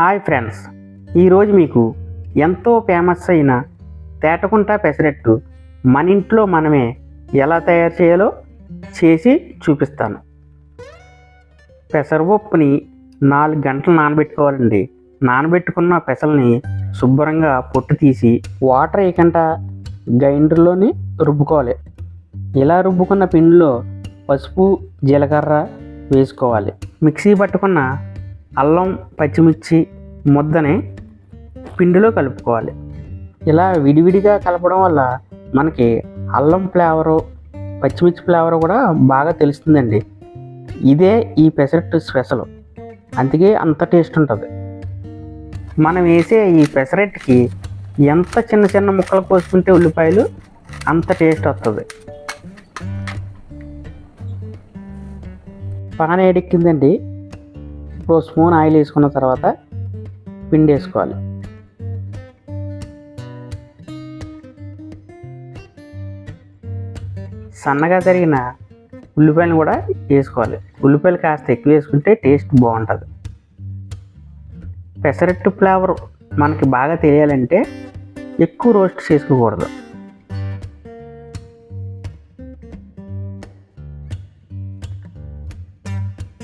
Hi friends. ఈరోజు మీకు ఎంతో ఫేమస్ అయిన తేటకుంట పెసరట్టు మన ఇంట్లో మనమే ఎలా తయారు చేయాలో చేసి చూపిస్తాను. పెసరపప్పుని నాలుగు గంటలు నానబెట్టుకోవాలండి. నానబెట్టుకున్న పెసల్ని శుభ్రంగా పొట్టు తీసి వాటర్ వేయకుండా గ్రైండర్లోని రుబ్బుకోవాలి. ఇలా రుబ్బుకున్న పిండిలో పసుపు జీలకర్ర వేసుకోవాలి. మిక్సీ పట్టుకున్న అల్లం పచ్చిమిర్చి ముద్దని పిండిలో కలుపుకోవాలి. ఇలా విడివిడిగా కలపడం వల్ల మనకి అల్లం ఫ్లేవరు పచ్చిమిర్చి ఫ్లేవర్ కూడా బాగా తెలుస్తుందండి. ఇదే ఈ పెసరట్టు స్పెషల్. అందుకే అంత టేస్ట్ ఉంటుంది. మనం వేసే ఈ పెసరట్టుకి ఎంత చిన్న చిన్న ముక్కలు కోసుకుంటే ఉల్లిపాయలు అంత టేస్ట్ వస్తుంది. పాన ఎడెక్కిందండి ఓ స్పూన్ ఆయిల్ వేసుకున్న తర్వాత పిండి వేసుకోవాలి. సన్నగా తరిగిన ఉల్లిపాయలు కూడా వేసుకోవాలి. ఉల్లిపాయలు కాస్త ఎక్కువ వేసుకుంటే టేస్ట్ బాగుంటుంది. పెసరట్టు ఫ్లేవర్ మనకి బాగా తెలియాలంటే ఎక్కువ రోస్ట్ చేసుకోకూడదు.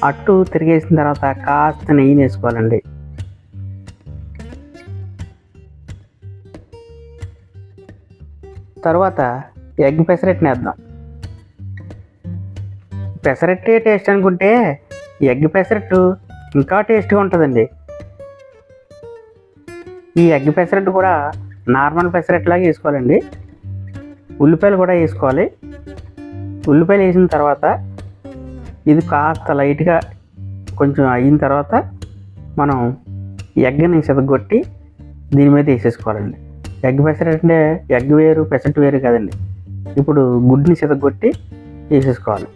అట్టు తిరిగేసిన తర్వాత కాస్త నెయ్యి వేసుకోవాలండి. తర్వాత ఎగ్ పెసరెట్ని వేద్దాం. పెసరట్టే టేస్ట్ అనుకుంటే ఎగ్ పెసరట్టు ఇంకా టేస్ట్గా ఉంటుందండి. ఈ ఎగ్ పెసరట్టు కూడా నార్మల్ పెసరెట్లాగా వేసుకోవాలండి. ఉల్లిపాయలు కూడా వేసుకోవాలి. ఉల్లిపాయలు వేసిన తర్వాత ఇది కాస్త లైట్గా కొంచెం అయిన తర్వాత మనం ఎగ్ని సిదగొట్టి దీని మీద వేసేసుకోవాలండి. ఎగ్ పెసరెట్ అంటే ఎగ్ వేరు పెసరట్టు వేరు కదండి. ఇప్పుడు గుడ్ని సిదగొట్టి వేసేసుకోవాలి.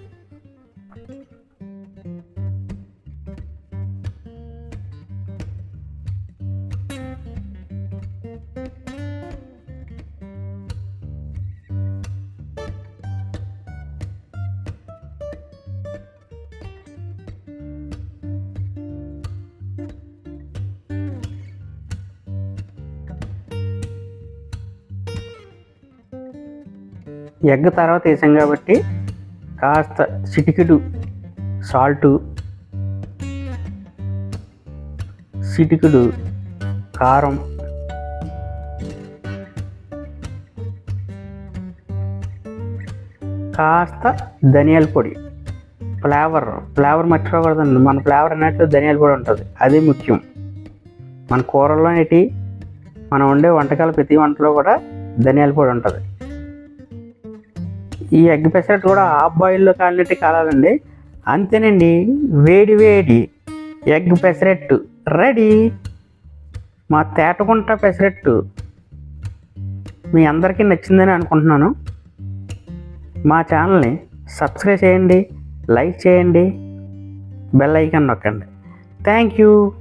ఎగ్ తర్వాత వేసాం కాబట్టి కాస్త చిటికెడు సాల్టు చిటికెడు కారం కాస్త ధనియాల పొడి ఫ్లేవర్ ఫ్లేవర్ మర్చిపోకూడదండి. మన ఫ్లేవర్ అన్నట్లు ధనియాల పొడి ఉంటుంది. అది ముఖ్యం. మన కూరల్లో ఏంటి? మనం వండే వంటకాలు ప్రతి వంటలో కూడా ధనియాల పొడి ఉంటుంది. ఈ ఎగ్ పెసరట్టు కూడా హాఫ్ బాయిల్లో కాలినట్టు కాలాలండి. అంతేనండి వేడి వేడి ఎగ్ పెసరట్టు. రెడీ? మా తేటకుంట పెసరట్టు. మీ అందరికీ నచ్చిందని అనుకుంటున్నాను. మా ఛానల్ని సబ్స్క్రైబ్ చేయండి లైక్ చేయండి బెల్ ఐకాన్ నొక్కండి. Thank you.